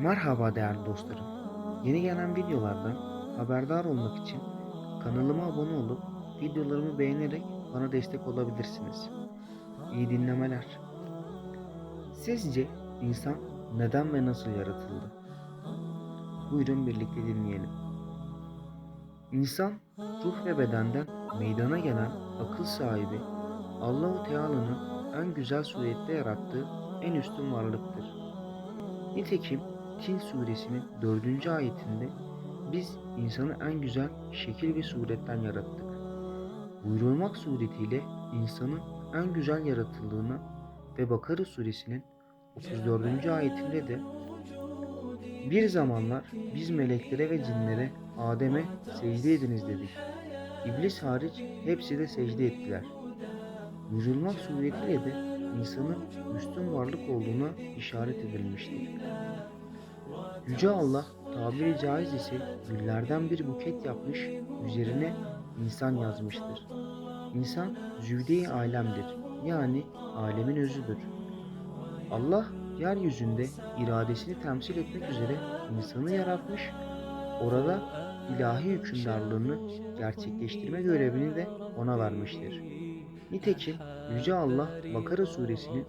Merhaba değerli dostlarım. Yeni gelen videolardan haberdar olmak için kanalıma abone olup videolarımı beğenerek bana destek olabilirsiniz. İyi dinlemeler. Sizce insan neden ve nasıl yaratıldı? Buyurun birlikte dinleyelim. İnsan ruh ve bedenden meydana gelen akıl sahibi Allahu Teala'nın en güzel surette yarattığı en üstün varlıktır. Nitekim Tin suresinin 4. ayetinde biz insanı en güzel şekil ve suretten yarattık. Buyurulmak suretiyle insanın en güzel yaratıldığına ve Bakara suresinin 34. ayetinde de bir zamanlar biz meleklere ve cinlere Adem'e secde ediniz dedik. İblis hariç hepsi de secde ettiler. Buyurulmak suretiyle de insanın üstün varlık olduğuna işaret edilmiştir. Yüce Allah tabiri caiz ise güllerden bir buket yapmış, üzerine insan yazmıştır. İnsan zühde-i alemdir, yani alemin özüdür. Allah yeryüzünde iradesini temsil etmek üzere insanı yaratmış, orada ilahi hükümdarlığını gerçekleştirme görevini de ona vermiştir. Nitekim Yüce Allah Bakara suresinin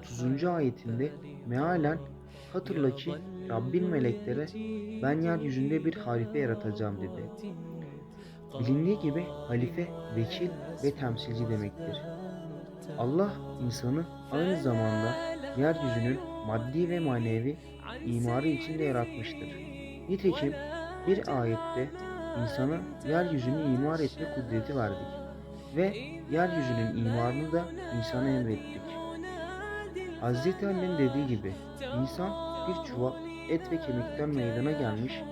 30. ayetinde mealen hatırla ki Rabbin meleklere ben yeryüzünde bir halife yaratacağım dedi. Bilindiği gibi halife vekil ve temsilci demektir. Allah insanı aynı zamanda yeryüzünün maddi ve manevi imarı için de yaratmıştır. Nitekim bir ayette insana yeryüzünü imar etme kudreti verdik ve yeryüzünün imarını da insana emrettik. Hazreti Ali'nin dediği gibi insan bir çuval et ve kemikten meydana gelmiş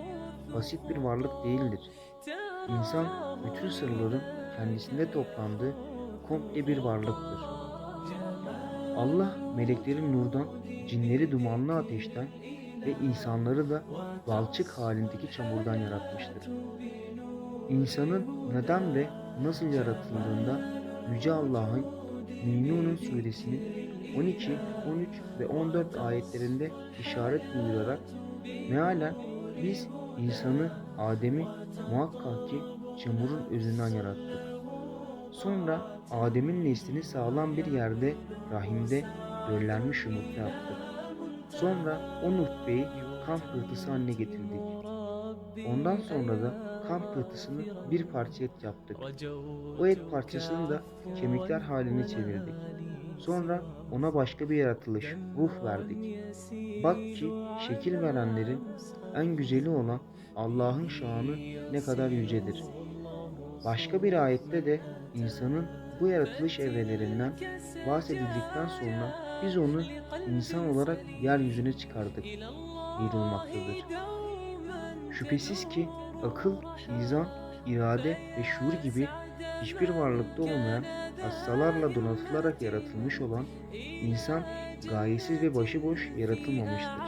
basit bir varlık değildir. İnsan bütün sırların kendisinde toplandığı komple bir varlıktır. Allah melekleri nurdan, cinleri dumanlı ateşten ve insanları da balçık halindeki çamurdan yaratmıştır. İnsanın neden ve nasıl yaratıldığında Yüce Allah'ın Müminun suresinin 12, 13 ve 14 ayetlerinde işaret buyurarak mealen biz insanı Adem'i muhakkak ki çamurun özünden yarattık. Sonra Adem'in neslini sağlam bir yerde rahimde döllenmiş yumurta yaptık. Sonra o nutfeyi kan pıhtısı haline getirdik. Ondan sonra da kan pıhtısını bir parça et yaptık. O et parçasını da kemikler haline çevirdik. Sonra ona başka bir yaratılış, ruh verdik. Bak ki şekil verenlerin en güzeli olan Allah'ın şanı ne kadar yücedir. Başka bir ayette de insanın bu yaratılış evrelerinden bahsedildikten sonra biz onu insan olarak yeryüzüne çıkardık buyurulmaktadır. Şüphesiz ki akıl, izan, irade ve şuur gibi hiçbir varlıkta olmayan hastalarla donatılarak yaratılmış olan insan gayesiz ve başıboş yaratılmamıştır.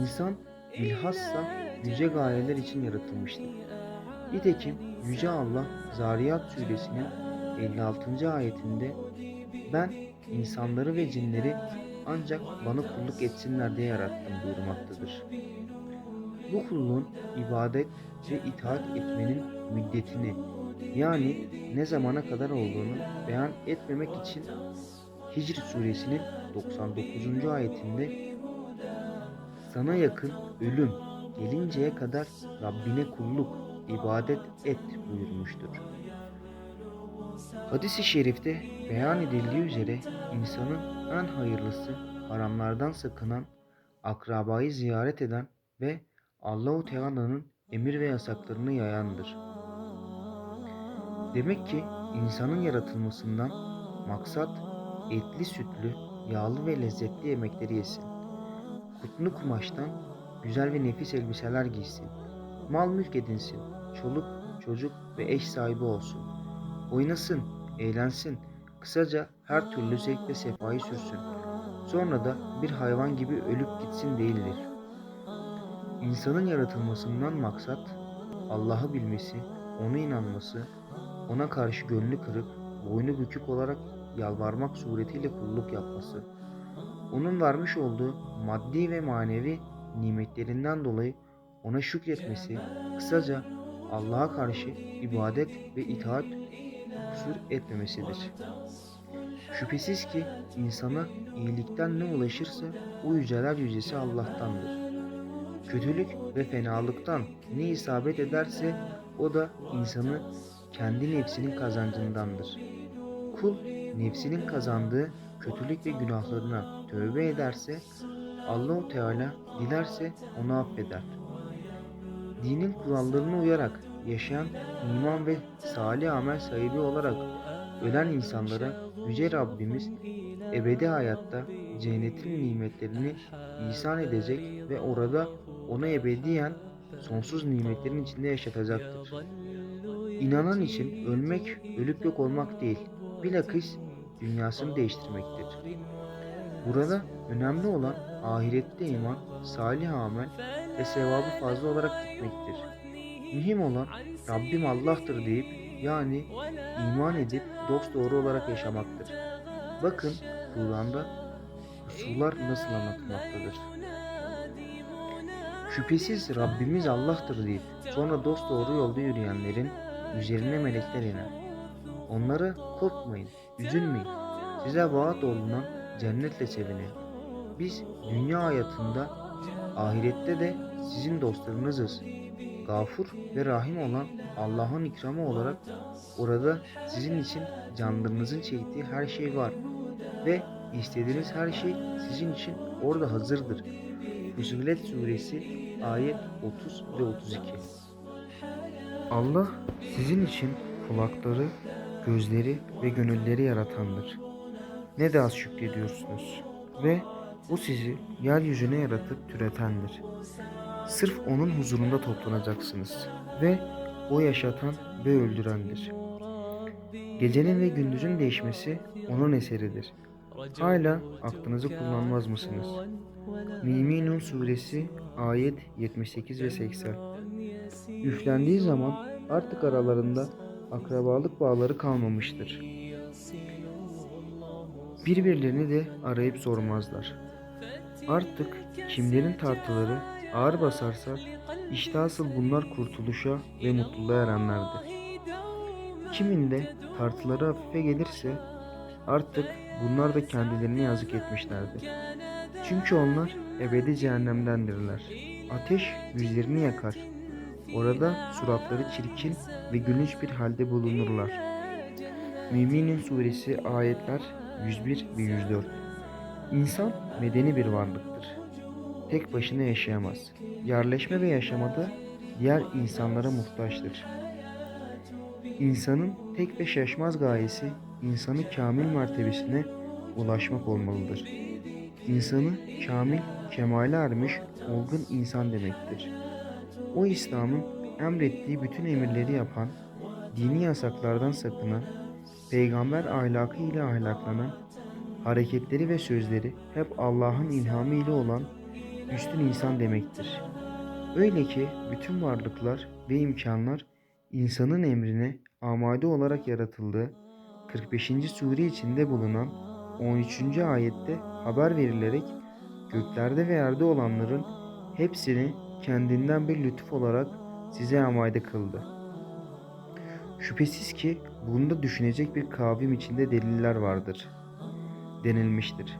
İnsan bilhassa yüce gayeler için yaratılmıştır. Nitekim Yüce Allah Zariyat suresinin 56. ayetinde ben insanları ve cinleri ancak bana kulluk etsinler diye yarattım buyurmaktadır. Bu kulluğun ibadet ve itaat etmenin müddetini yani ne zamana kadar olduğunu beyan etmemek için Hicr suresinin 99. ayetinde sana yakın ölüm gelinceye kadar Rabbine kulluk, ibadet et buyurmuştur. Hadis-i şerifte beyan edildiği üzere insanın en hayırlısı haramlardan sakınan, akrabayı ziyaret eden ve Allahu Teala'nın emir ve yasaklarını yayandır. Demek ki insanın yaratılmasından maksat etli sütlü, yağlı ve lezzetli yemekleri yesin. Kutlu kumaştan güzel ve nefis elbiseler giysin. Mal mülk edinsin. Çoluk, çocuk ve eş sahibi olsun. Oynasın, eğlensin. Kısaca her türlü zevk ve sefayı sürsün. Sonra da bir hayvan gibi ölüp gitsin değildir. İnsanın yaratılmasından maksat Allah'ı bilmesi, ona inanması, ona karşı gönlü kırık, boynu bükük olarak yalvarmak suretiyle kulluk yapması. onun vermiş olduğu maddi ve manevi nimetlerinden dolayı ona şükretmesi, kısaca Allah'a karşı ibadet ve itaat kusur etmemesidir. Şüphesiz ki insana iyilikten ne ulaşırsa o yüceler yücesi Allah'tandır. Kötülük ve fenalıktan ne isabet ederse o da insanı kendi nefsinin kazancındandır. Kul nefsinin kazandığı kötülük ve günahlarına tövbe ederse Allahu Teala dilerse onu affeder. Dinin kurallarına uyarak yaşayan iman ve salih amel sahibi olarak ölen insanlara Yüce Rabbimiz ebedi hayatta cennetin nimetlerini ihsan edecek ve orada ona ebediyen sonsuz nimetlerin içinde yaşatacaktır. İnanan için ölmek, ölüp yok olmak değil, bilakis dünyasını değiştirmektir. Burada önemli olan ahirette iman, salih amel ve sevabı fazla olarak gitmektir. Mühim olan Rabbim Allah'tır deyip yani iman edip dosdoğru olarak yaşamaktır. Bakın Kur'an'da hususlar nasıl anlatılmaktadır. Şüphesiz Rabbimiz Allah'tır deyip sonra dosdoğru yolda yürüyenlerin üzerine melekler iner. Onlara korkmayın, üzülmeyin. Size vaat olunan cennetle sevinin. Biz dünya hayatında, ahirette de sizin dostlarınızız. Gafur ve Rahim olan Allah'ın ikramı olarak orada sizin için canlarınızın çektiği her şey var ve istediğiniz her şey sizin için orada hazırdır. Fusilet suresi ayet 30 ve 32 Allah sizin için kulakları, gözleri ve gönülleri yaratandır. Ne de az şükrediyorsunuz ve o sizi yeryüzüne yaratıp türetendir. Sırf onun huzurunda toplanacaksınız ve o yaşatan ve öldürendir. Gecenin ve gündüzün değişmesi onun eseridir. Hala aklınızı kullanmaz mısınız? Müminun suresi ayet 78 ve 80 Üflendiği zaman artık aralarında akrabalık bağları kalmamıştır. Birbirlerini de arayıp sormazlar. Artık kimlerin tartıları ağır basarsa işte asıl bunlar kurtuluşa ve mutluluğa erenlerdir. Kimin de tartıları hafife gelirse artık bunlar da kendilerini yazık etmişlerdir. Çünkü onlar ebedi cehennemdendirler. Ateş yüzlerini yakar. Orada suratları çirkin ve gülünç bir halde bulunurlar. Müminin suresi ayetler 101 ve 104 İnsan medeni bir varlıktır. Tek başına yaşayamaz. Yerleşme ve yaşamada diğer insanlara muhtaçtır. İnsanın tek ve şaşmaz gayesi insanı kamil mertebesine ulaşmak olmalıdır. İnsanı kamil, kemale ermiş, olgun insan demektir. O İslam'ın emrettiği bütün emirleri yapan, dini yasaklardan sakınan, peygamber ahlakı ile ahlaklanan, hareketleri ve sözleri hep Allah'ın ilhamı ile olan üstün insan demektir. Öyle ki bütün varlıklar ve imkanlar insanın emrine amade olarak yaratıldığı 45. sure içinde bulunan 13. ayette haber verilerek göklerde ve yerde olanların hepsini kendinden bir lütuf olarak size amade kıldı. Şüphesiz ki bunda düşünecek bir kavim içinde deliller vardır denilmiştir.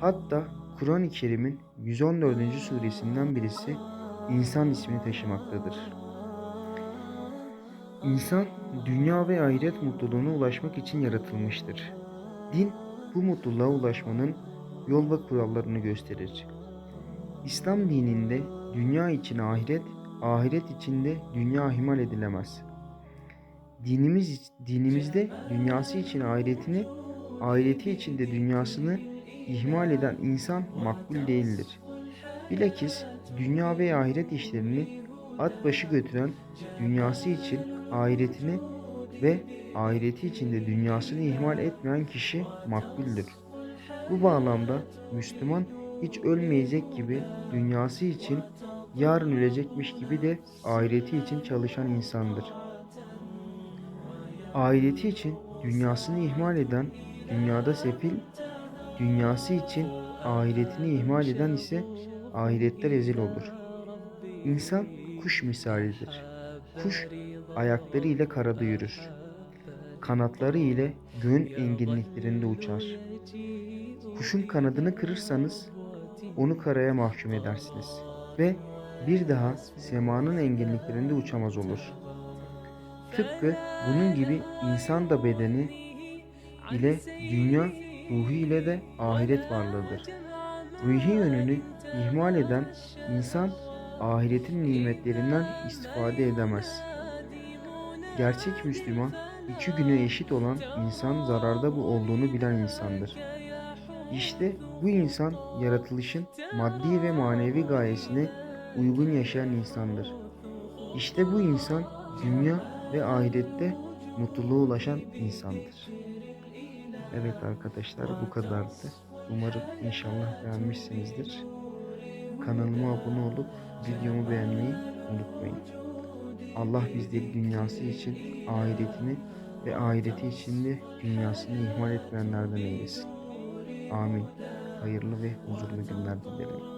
Hatta Kur'an-ı Kerim'in 114. suresinden birisi insan ismini taşımaktadır. İnsan dünya ve ahiret mutluluğuna ulaşmak için yaratılmıştır. Din bu mutluluğa ulaşmanın yol ve kurallarını gösterir. İslam dininde dünya için ahiret, ahiret içinde dünya ihmal edilemez. Dinimiz dinimizde dünyası için ahiretini, ahireti için de dünyasını ihmal eden insan makbul değildir. Bilakis dünya ve ahiret işlerini at başı götüren dünyası için ahiretini ve ahireti için de dünyasını ihmal etmeyen kişi makbuldür. Bu bağlamda Müslüman hiç ölmeyecek gibi dünyası için yarın ölecekmiş gibi de ahireti için çalışan insandır. Ahireti için dünyasını ihmal eden dünyada sefil, dünyası için ahiretini ihmal eden ise ahirette rezil olur. İnsan kuş misalidir. Kuş ayakları ile karada yürür. Kanatları ile göğün enginliklerinde uçar. Kuşun kanadını kırırsanız onu karaya mahkum edersiniz ve bir daha semanın enginliklerinde uçamaz olur. Tıpkı bunun gibi insan da bedeni ile dünya ruhu ile de ahiret varlığıdır. Ruhi yönünü ihmal eden insan ahiretin nimetlerinden istifade edemez. Gerçek Müslüman iki güne eşit olan insan zararda bu olduğunu bilen insandır. İşte bu insan yaratılışın maddi ve manevi gayesine uygun yaşayan insandır. İşte bu insan dünya ve ahirette mutluluğa ulaşan insandır. Evet arkadaşlar bu kadardı. Umarım inşallah beğenmişsinizdir. Kanalıma abone olup videomu beğenmeyi unutmayın. Allah bizleri dünyası için ahiretini ve ahireti için de dünyasını ihmal etmeyenlerden eylesin. Amin. Hayırlı ve huzurlu günler dilerim.